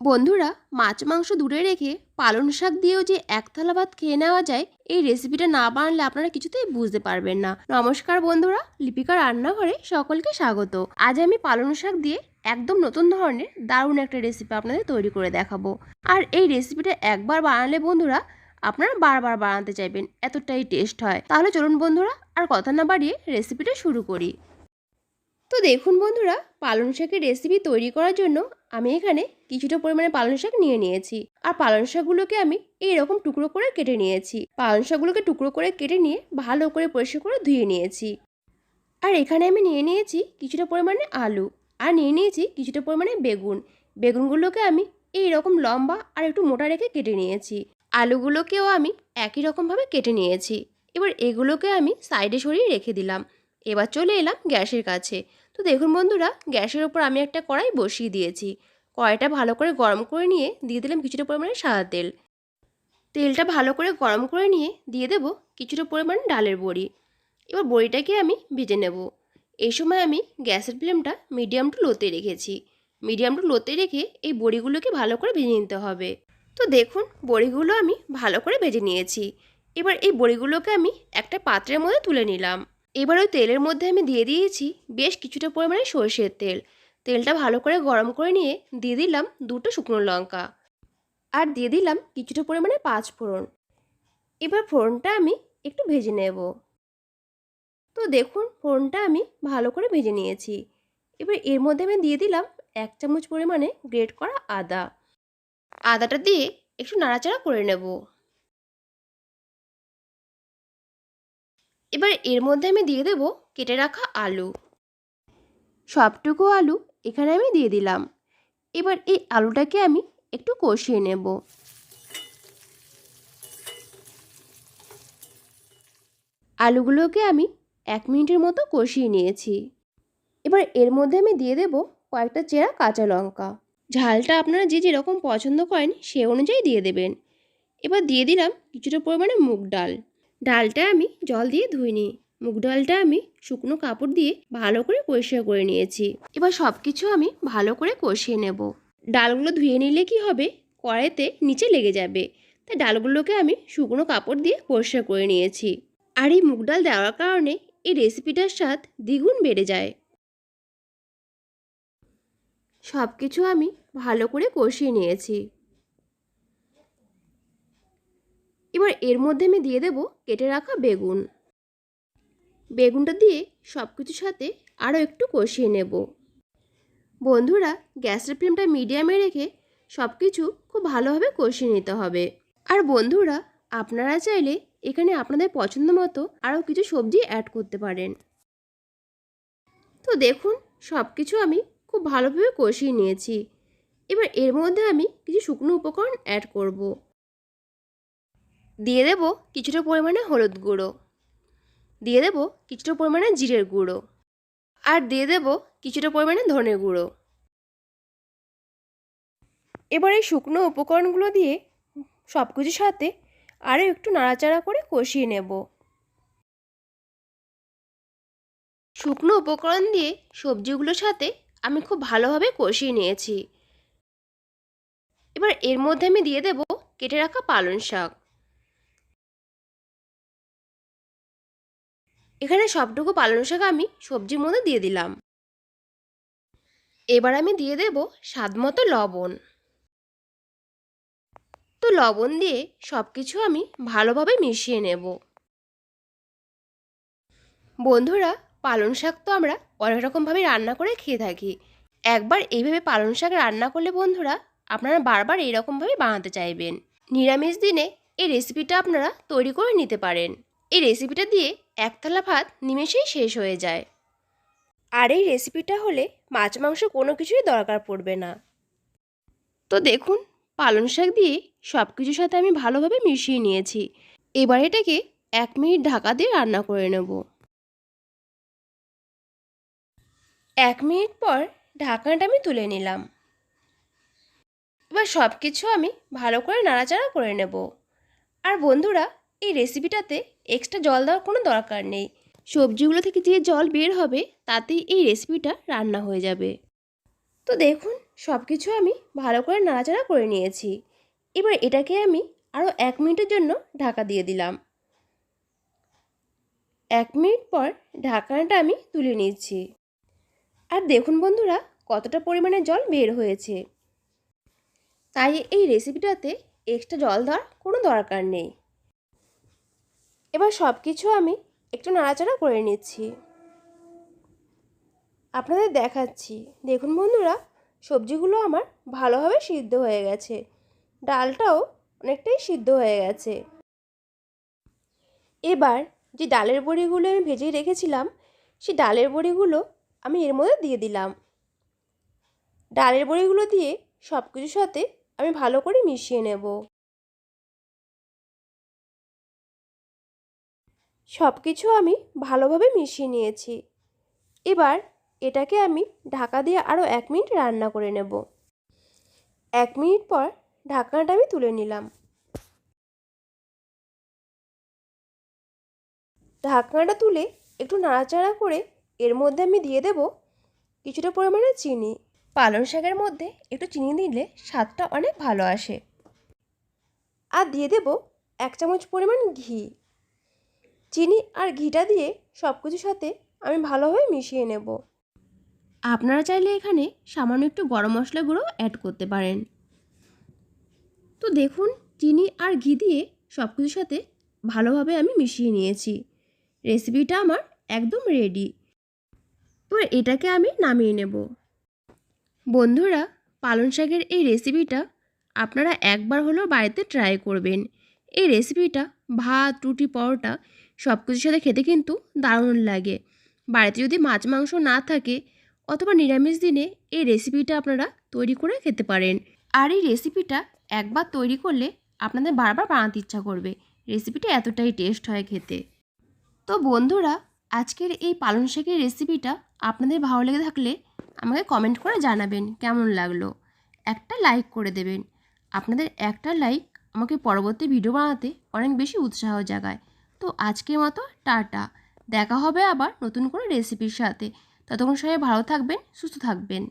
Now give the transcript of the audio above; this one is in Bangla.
বন্ধুরা, মাছ মাংস দূরে রেখে পালং শাক দিয়েও যে এক থালা ভাত খেয়ে নেওয়া যায়, এই রেসিপিটা না বানালে আপনারা কিছুতেই বুঝতে পারবেন না। নমস্কার বন্ধুরা, লিপিকা রান্নাঘরে সকলকে স্বাগত। আজ আমি পালং শাক দিয়ে একদম নতুন ধরনের দারুণ একটা রেসিপি আপনাদের তৈরি করে দেখাবো। আর এই রেসিপিটা একবার বানালে বন্ধুরা, আপনারা বারবার বানাতে চাইবেন, এতটাই টেস্ট হয়। তাহলে চলুন বন্ধুরা, আর কথা না বাড়িয়ে রেসিপিটা শুরু করি। তো দেখুন বন্ধুরা পালং শাকের রেসিপি তৈরি করার জন্য আমি এখানে কিছুটা পরিমাণে পালং শাক নিয়ে নিয়েছি। আর পালং শাকগুলোকে আমি এইরকম টুকরো করে কেটে নিয়েছি। পালং শাকগুলোকে টুকরো করে কেটে নিয়ে ভালো করে পরিষ্কার করে ধুয়ে নিয়েছি। আর এখানে আমি নিয়ে নিয়েছি কিছুটা পরিমাণে আলু। আর নিয়ে নিয়েছি কিছুটা পরিমাণে বেগুন। বেগুনগুলোকে আমি এই রকম লম্বা আর একটু মোটা রেখে কেটে নিয়েছি। আলুগুলোকেও আমি একই রকমভাবে কেটে নিয়েছি। এবার এগুলোকে আমি সাইডে সরিয়ে রেখে দিলাম। এবার চলে এলাম গ্যাসের কাছে। তো দেখুন বন্ধুরা, গ্যাসের ওপর আমি একটা কড়াই বসিয়ে দিয়েছি। কড়াইটা ভালো করে গরম করে নিয়ে দিয়ে দিলাম কিছুটা পরিমাণে সাদা তেল। তেলটা ভালো করে গরম করে নিয়ে দিয়ে দেব কিছুটা পরিমাণে ডালের বড়ি। এবার বড়িটাকে আমি ভেজে নেব। এই সময় আমি গ্যাসের ফ্লেমটা মিডিয়াম টু লোতে রেখেছি। মিডিয়াম টু লোতে রেখে এই বড়িগুলোকে ভালো করে ভেজে নিতে হবে। তো দেখুন, বড়িগুলো আমি ভালো করে ভেজে নিয়েছি। এবার এই বড়িগুলোকে আমি একটা পাত্রের মধ্যে তুলে নিলাম। এবার ওই তেলের মধ্যে আমি দিয়ে দিয়েছি বেশ কিছুটা পরিমাণে সর্ষের তেল। তেলটা ভালো করে গরম করে নিয়ে দিয়ে দিলাম দুটো শুকনো লঙ্কা। আর দিয়ে দিলাম কিছুটা পরিমাণে পাঁচ ফোড়ন। এবার ফোড়নটা আমি একটু ভেজে নেব। তো দেখুন, ফোড়নটা আমি ভালো করে ভেজে নিয়েছি। এবার এর মধ্যে আমি দিয়ে দিলাম এক চামচ পরিমাণে গ্রেট করা আদা। আদাটা দিয়ে একটু নাড়াচাড়া করে নেব। এবার এর মধ্যে আমি দিয়ে দেব কেটে রাখা আলু। সবটুকু আলু এখানে আমি দিয়ে দিলাম। এবার এই আলুটাকে আমি একটু কষিয়ে নেব। আলুগুলোকে আমি এক মিনিটের মতো কষিয়ে নিয়েছি। এবার এর মধ্যে আমি দিয়ে দেব কয়েকটা চেরা কাঁচা লঙ্কা। ঝালটা আপনারা যে যেরকম পছন্দ করেন সে অনুযায়ী দিয়ে দেবেন। এবার দিয়ে দিলাম কিছুটা পরিমাণে মুগ ডাল। ডালটা আমি জল দিয়ে ধুইনি। মুগ ডালটা আমি শুকনো কাপড় দিয়ে ভালো করে পরিষ্কার করে নিয়েছি। এবার সব কিছু আমি ভালো করে কষিয়ে নেব। ডালগুলো ধুয়ে নিলে কি হবে? কড়াইতে নিচে লেগে যাবে। তাই ডালগুলোকে আমি শুকনো কাপড় দিয়ে পরিষ্কার করে নিয়েছি। আর এই মুগ ডাল দেওয়ার কারণে এই রেসিপিটার স্বাদ দ্বিগুণ বেড়ে যায়। সব কিছু আমি ভালো করে কষিয়ে নিয়েছি। এবার এর মধ্যে আমি দিয়ে দেব কেটে রাখা বেগুন। বেগুনটা দিয়ে সব কিছুর সাথে আরও একটু কষিয়ে নেব। বন্ধুরা, গ্যাসের ফ্লেমটা মিডিয়ামে রেখে সব কিছু খুব ভালোভাবে কষিয়ে নিতে হবে। আর বন্ধুরা, আপনারা চাইলে এখানে আপনাদের পছন্দ মতো আরও কিছু সবজি অ্যাড করতে পারেন। তো দেখুন সব কিছু আমি খুব ভালোভাবে কষিয়ে নিয়েছি। এবার এর মধ্যে আমি কিছু শুকনো উপকরণ অ্যাড করব। দিয়ে দেব কিছুটা পরিমাণে হলুদ গুঁড়ো। দিয়ে দেব কিছুটা পরিমাণে জিরের গুঁড়ো। আর দিয়ে দেব কিছুটা পরিমাণে ধনে গুঁড়ো। এবার এই শুকনো উপকরণগুলো দিয়ে সব কিছুর সাথে আরও একটু নাড়াচাড়া করে কষিয়ে নেব। শুকনো উপকরণ দিয়ে সবজিগুলোর সাথে আমি খুব ভালোভাবে কষিয়ে নিয়েছি। এবার এর মধ্যে আমি দিয়ে দেব কেটে রাখা পালং শাক। এখানে সবটুকু পালং শাক আমি সবজির মধ্যে দিয়ে দিলাম। এবার আমি দিয়ে দেব স্বাদ মতো লবণ। তো লবণ দিয়ে সব কিছু আমি ভালোভাবে মিশিয়ে নেব। বন্ধুরা, পালং শাক তো আমরা অনেক রকমভাবে রান্না করে খেয়ে থাকি। একবার এইভাবে পালং শাক রান্না করলে বন্ধুরা, আপনারা বারবার এইরকমভাবে বানাতে চাইবেন। নিরামিষ দিনে এই রেসিপিটা আপনারা তৈরি করে নিতে পারেন। এই রেসিপিটা দিয়ে এক থালা ভাত নিমেষেই শেষ হয়ে যায়। আর এই রেসিপিটা হলে মাছ, মাংস কোনো কিছুই দরকার পড়বে না। তো দেখুন, পালং শাক দিয়ে সব কিছুর সাথে আমি ভালোভাবে মিশিয়ে নিয়েছি। এবার এটাকে এক মিনিট ঢাকা দিয়ে রান্না করে নেব। এক মিনিট পর ঢাকনাটা আমি তুলে নিলাম। এবার সব কিছু আমি ভালো করে নাড়াচাড়া করে নেব। আর বন্ধুরা, এই রেসিপিটাতে এক্সট্রা জল দেওয়ার কোনো দরকার নেই। সবজিগুলো থেকে যে জল বের হবে, তাতেই এই রেসিপিটা রান্না হয়ে যাবে। তো দেখুন সব কিছু আমি ভালো করে নাড়াচাড়া করে নিয়েছি। এবার এটাকে আমি আরও এক মিনিটের জন্য ঢাকা দিয়ে দিলাম। এক মিনিট পর ঢাকনাটা আমি তুলে নিচ্ছি। আর দেখুন বন্ধুরা, কতটা পরিমাণে জল বের হয়েছে। তাই এই রেসিপিটাতে এক্সট্রা জল দেওয়ার কোনো দরকার নেই। এবার সব কিছু আমি একটু নাড়াচাড়া করে নিচ্ছি। আপনাদের দেখাচ্ছি। দেখুন বন্ধুরা, সবজিগুলো আমার ভালোভাবে সিদ্ধ হয়ে গেছে। ডালটাও অনেকটাই সিদ্ধ হয়ে গেছে। এবার যে ডালের বড়িগুলো আমি ভেজে রেখেছিলাম, সেই ডালের বড়িগুলো আমি এর মধ্যে দিয়ে দিলাম। ডালের বড়িগুলো দিয়ে সব কিছুর সাথে আমি ভালো করে মিশিয়ে নেব। সব কিছু আমি ভালোভাবে মিশিয়ে নিয়েছি। এবার এটাকে আমি ঢাকা দিয়ে আরও এক মিনিট রান্না করে নেব। এক মিনিট পর ঢাকনাটা আমি তুলে নিলাম। ঢাকনাটা তুলে একটু নাড়াচাড়া করে এর মধ্যে আমি দিয়ে দেব কিছুটা পরিমাণে চিনি। পালং শাকের মধ্যে একটু চিনি দিলে স্বাদটা অনেক ভালো আসে। আর দিয়ে দেব এক চামচ পরিমাণ ঘি। চিনি আর ঘিটা দিয়ে সব কিছুর সাথে আমি ভালোভাবে মিশিয়ে নেব। আপনারা চাইলে এখানে সামান্য একটু গরম মশলা গুঁড়ো অ্যাড করতে পারেন। তো দেখুন, চিনি আর ঘি দিয়ে সব কিছুর সাথে ভালোভাবে আমি মিশিয়ে নিয়েছি। রেসিপিটা আমার একদম রেডি এবার এটাকে আমি নামিয়ে নেব। বন্ধুরা, পালং শাকের এই রেসিপিটা আপনারা একবার হলেও বাড়িতে ট্রাই করবেন। এই রেসিপিটা ভাত, রুটি, পরোটা সব কিছুর সাথে খেতে কিন্তু দারুণ লাগে। বাড়িতে যদি মাছ, মাংস না থাকে, অথবা নিরামিষ দিনে এই রেসিপিটা আপনারা তৈরি করে খেতে পারেন। আর এই রেসিপিটা একবার তৈরি করলে আপনাদের বারবার বানাতে ইচ্ছা করবে। রেসিপিটা এতটাই টেস্ট হয় খেতে। তো বন্ধুরা, আজকের এই পালং শাকের রেসিপিটা আপনাদের ভালো লেগে থাকলে আমাকে কমেন্ট করে জানাবেন কেমন লাগল। একটা লাইক করে দেবেন। আপনাদের একটা লাইক আমাকে পরবর্তী ভিডিও বানাতে অনেক বেশি উৎসাহ জাগায়। তো আজকের মতো টাটা। দেখা হবে আবার নতুন কোনো রেসিপির সাথে। ততক্ষণ সবাই ভালো থাকবেন, সুস্থ থাকবেন।